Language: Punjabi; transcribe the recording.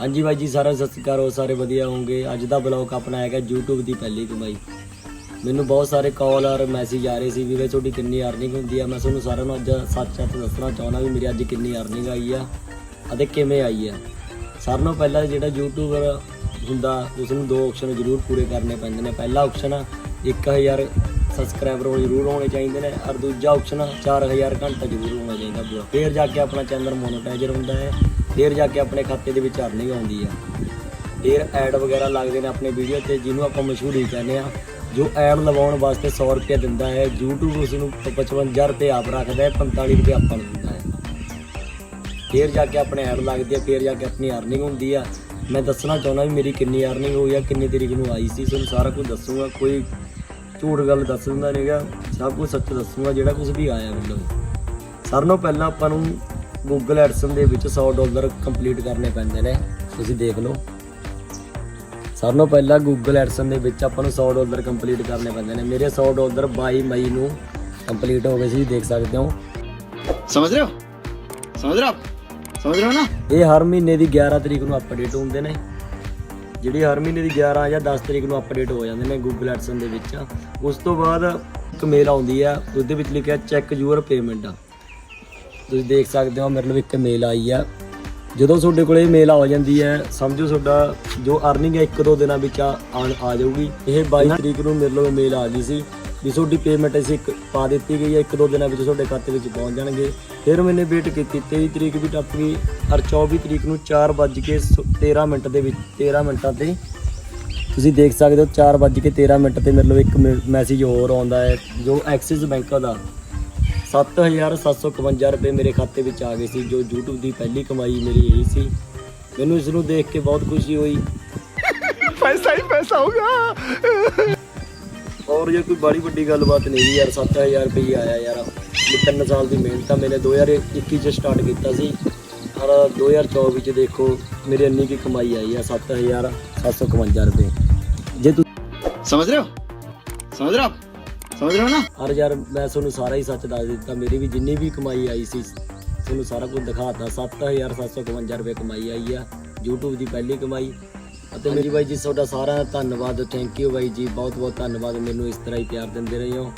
ਹਾਂਜੀ ਬਾਈ ਜੀ ਸਾਰਾ ਸਤਿ ਸ਼੍ਰੀ ਅਕਾਲ ਹੋ ਸਾਰੇ ਵਧੀਆ ਹੋਵੋਗੇ ਅੱਜ ਦਾ ਬਲੌਗ ਆਪਣਾ ਹੈਗਾ YouTube ਦੀ ਪਹਿਲੀ ਕਮਾਈ ਮੈਨੂੰ ਬਹੁਤ ਸਾਰੇ ਕਾਲ ਔਰ ਮੈਸੇਜ ਆ ਰਹੇ ਸੀ ਵੀਰੇ ਤੁਹਾਡੀ ਕਿੰਨੀ ਅਰਨਿੰਗ ਹੁੰਦੀ ਆ। ਮੈਂ ਤੁਹਾਨੂੰ ਸਾਰਿਆਂ ਨੂੰ ਅੱਜ ਸੱਚ-ਸੱਚ ਦੱਸਣਾ ਚਾਹੁੰਦਾ ਵੀ ਮੇਰੀ ਅੱਜ ਕਿੰਨੀ ਅਰਨਿੰਗ ਆਈ ਆ ਅਤੇ ਕਿਵੇਂ ਆਈ ਆ। ਸਾਰਿਆਂ ਨੂੰ ਪਹਿਲਾਂ ਜਿਹੜਾ ਯੂਟਿਊਬਰ ਹੁੰਦਾ ਉਸ ਨੂੰ ਦੋ ਆਪਸ਼ਨ ਜ਼ਰੂਰ ਪੂਰੇ ਕਰਨੇ ਪੈਂਦੇ ਨੇ। ਪਹਿਲਾ ਆਪਸ਼ਨ 1000 ਸਬਸਕ੍ਰਾਈਬਰ ਹੋ ਜ਼ਰੂਰ ਹੋਣੇ ਚਾਹੀਦੇ ਨੇ ਔਰ ਦੂਜਾ ਆਪਸ਼ਨ 4000 ਘੰਟਾ ਜ਼ਰੂਰ ਹੋਣਾ ਚਾਹੀਦਾ ਪੂਰਾ। ਫਿਰ ਜਾ ਕੇ ਆਪਣਾ ਚੈਨਲ ਮੋਨੇਟਾਈਜ਼ਰ ਹੁੰਦਾ ਹੈ। ਫਿਰ ਜਾ ਕੇ ਆਪਣੇ ਖਾਤੇ ਦੇ ਵਿੱਚ ਅਰਨਿੰਗ ਆਉਂਦੀ ਆ। ਫਿਰ ਐਡ ਵਗੈਰਾ ਲੱਗਦੇ ਨੇ ਆਪਣੇ ਵੀਡੀਓ ਤੇ, ਜਿਹਨੂੰ ਆਪਾਂ ਮਸ਼ਹੂਰੀ ਕਹਿੰਦੇ ਆ। ਜੋ ਐਡ ਲਵਾਉਣ ਵਾਸਤੇ 100 ਰੁਪਏ ਦਿੰਦਾ ਹੈ, YouTube ਉਸ ਨੂੰ 55 ਰੁਪਏ ਆਪ ਰੱਖਦਾ ਹੈ 45 ਰੁਪਏ ਆਪਾਂ ਨੂੰ ਦਿੰਦਾ ਹੈ। ਫਿਰ ਜਾ ਕੇ ਆਪਣੇ ਐਡ ਲੱਗਦੀ ਹੈ ਫਿਰ ਜਾ ਕੇ ਆਪਣੀ ਅਰਨਿੰਗ ਹੁੰਦੀ ਆ। ਮੈਂ ਦੱਸਣਾ ਚਾਹੁੰਦਾ ਵੀ ਮੇਰੀ ਕਿੰਨੀ ਅਰਨਿੰਗ ਹੋਈ ਆ, ਕਿੰਨੀ ਤਰੀਕ ਨੂੰ ਆਈ ਸੀ, ਤੁਹਾਨੂੰ ਸਾਰਾ ਕੁਝ ਦੱਸੂਗਾ। ਕੋਈ ਝੂਠ ਗੱਲ ਦੱਸ ਦਿੰਦਾ ਨਹੀਂਗਾ ਸਭ ਕੁਝ ਸੱਚ ਦੱਸੂਗਾ, ਜਿਹੜਾ ਕੁਝ ਵੀ ਆਇਆ ਮੈਨੂੰ। ਸਾਰਿਆਂ ਨਾਲੋਂ ਪਹਿਲਾਂ ਆਪਾਂ ਨੂੰ ਗੂਗਲ ਐਡਸਨ ਦੇ ਵਿੱਚ 100 ਡਾਲਰ ਕੰਪਲੀਟ ਕਰਨੇ ਪੈਂਦੇ ਨੇ। ਤੁਸੀਂ ਦੇਖ ਲਓ। ਸਭ ਤੋਂ ਪਹਿਲਾਂ ਗੂਗਲ ਐਡਸਨ ਦੇ ਵਿੱਚ ਆਪਾਂ ਨੂੰ 100 ਡਾਲਰ ਕੰਪਲੀਟ ਕਰਨੇ ਪੈਂਦੇ ਨੇ। ਮੇਰੇ 100 ਡਾਲਰ 22 ਮਈ ਨੂੰ ਕੰਪਲੀਟ ਹੋ ਗਏ ਸੀ ਦੇਖ ਸਕਦੇ ਹੋ। ਸਮਝ ਰਹੇ ਹੋ? ਸਮਝ ਰਹੇ ਹੋ ਸਮਝ ਰਹੇ ਹੋ ਨਾ? ਇਹ ਹਰ ਮਹੀਨੇ ਦੀ 11 ਤਰੀਕ ਨੂੰ ਅਪਡੇਟ ਹੁੰਦੇ ਨੇ। ਜਿਹੜੀ ਹਰ ਮਹੀਨੇ ਦੀ 11 ਜਾਂ 10 ਤਰੀਕ ਨੂੰ ਅਪਡੇਟ ਹੋ ਜਾਂਦੇ ਨੇ ਗੂਗਲ ਐਡਸਨ ਦੇ ਵਿੱਚ। ਉਸ ਤੋਂ ਬਾਅਦ ਇੱਕ ਮੇਲ ਆਉਂਦੀ ਆ ਉਹਦੇ ਵਿੱਚ ਲਿਖਿਆ ਚੈੱਕ ਯੂਅਰ ਪੇਮੈਂਟ ਤੁਸੀਂ ਦੇਖ ਸਕਦੇ ਹੋ ਮੇਰੇ ਨੂੰ ਇੱਕ ਮੇਲ ਆਈ ਆ। ਜਦੋਂ ਤੁਹਾਡੇ ਕੋਲ ਮੇਲ ਆ ਜਾਂਦੀ ਹੈ ਸਮਝੋ ਤੁਹਾਡਾ ਜੋ ਅਰਨਿੰਗ ਹੈ ਇੱਕ ਦੋ ਦਿਨਾਂ ਵਿੱਚ ਆ ਆ ਜਾਊਗੀ। ਇਹ 22 ਤਰੀਕ ਨੂੰ ਮੇਰੇ ਕੋਲ ਮੇਲ ਆ ਗਈ ਸੀ ਵੀ ਤੁਹਾਡੀ ਪੇਮੈਂਟ ਅਸੀਂ ਇੱਕ ਪਾ ਦਿੱਤੀ ਗਈ ਹੈ ਇੱਕ ਦੋ ਦਿਨਾਂ ਵਿੱਚ ਤੁਹਾਡੇ ਖਾਤੇ ਵਿੱਚ ਪਹੁੰਚ ਜਾਣਗੇ। ਫਿਰ ਮੈਨੇ ਵੇਟ ਕੀਤੀ 23 ਤਰੀਕ ਵੀ ਟੱਪ ਗਈ ਔਰ 24 ਤਰੀਕ ਨੂੰ 4:13 ਮਿੰਟ ਦੇ ਵਿੱਚ 13 ਮਿੰਟਾਂ ਤੇ ਤੁਸੀਂ ਦੇਖ ਸਕਦੇ ਹੋ 4:13 ਮਿੰਟ ਤੇ ਮੇਰੇ ਕੋਲ ਇੱਕ ਮੈਸੇਜ ਹੋਰ ਆਉਂਦਾ ਹੈ ਜੋ ਐਕਸਿਸ ਬੈਂਕ ਦਾ। 7752 ਰੁਪਏ ਮੇਰੇ ਖਾਤੇ ਵਿੱਚ ਆ ਗਏ ਸੀ ਜੋ YouTube ਦੀ ਪਹਿਲੀ ਕਮਾਈ ਮੇਰੀ ਇਹੀ ਸੀ। ਮੈਨੂੰ ਇਸ ਨੂੰ ਦੇਖ ਕੇ ਬਹੁਤ ਖੁਸ਼ੀ ਹੋਈ। ਪੈਸਾ ਹੀ ਪੈਸਾ ਹੋਗਾ ਔਰ ਇਹ ਕੋਈ ਬੜੀ ਵੱਡੀ ਗੱਲਬਾਤ ਨਹੀਂ ਯਾਰ 7000 ਰੁਪਏ ਆਇਆ ਯਾਰ। ਤਿੰਨ ਸਾਲ ਦੀ ਮਿਹਨਤ ਆ ਮੈਨੇ 2021 ਚ ਸਟਾਰਟ ਕੀਤਾ ਸੀ। ਔਰ 2024 ਵਿੱਚ ਦੇਖੋ ਮੇਰੀ ਇੰਨੀ ਕੀ ਕਮਾਈ ਆਈ ਆ 7752 ਰੁਪਏ। ਜੇ ਤੁਸੀਂ ਸਮਝ ਰਹੇ ਹੋ? ਸਮਝ ਰਹੇ ਹੋ? ਸਮਝ ਰਹੇ ਹੋ ਨਾ? ਹਰ ਯਾਰ, ਮੈਂ ਤੁਹਾਨੂੰ ਸਾਰਾ ਹੀ ਸੱਚ ਦੱਸ ਦਿੱਤਾ। ਮੇਰੀ ਵੀ ਜਿੰਨੀ ਵੀ ਕਮਾਈ ਆਈ ਸੀ, ਤੁਹਾਨੂੰ ਸਾਰਾ ਕੁਝ ਦਿਖਾਤਾ। 7752 ਰੁਪਏ ਕਮਾਈ ਆਈ ਆ। YouTube ਦੀ ਪਹਿਲੀ ਕਮਾਈ। ਅਤੇ ਮੇਰੀ ਬਾਈ ਜੀ, ਤੁਹਾਡਾ ਸਾਰਾ ਧੰਨਵਾਦ। ਥੈਂਕ ਯੂ ਬਾਈ ਜੀ। ਬਹੁਤ ਬਹੁਤ ਧੰਨਵਾਦ। ਮੈਨੂੰ ਇਸ ਤਰ੍ਹਾਂ ਹੀ ਪਿਆਰ ਦਿੰਦੇ ਰਹੇ ਹੋ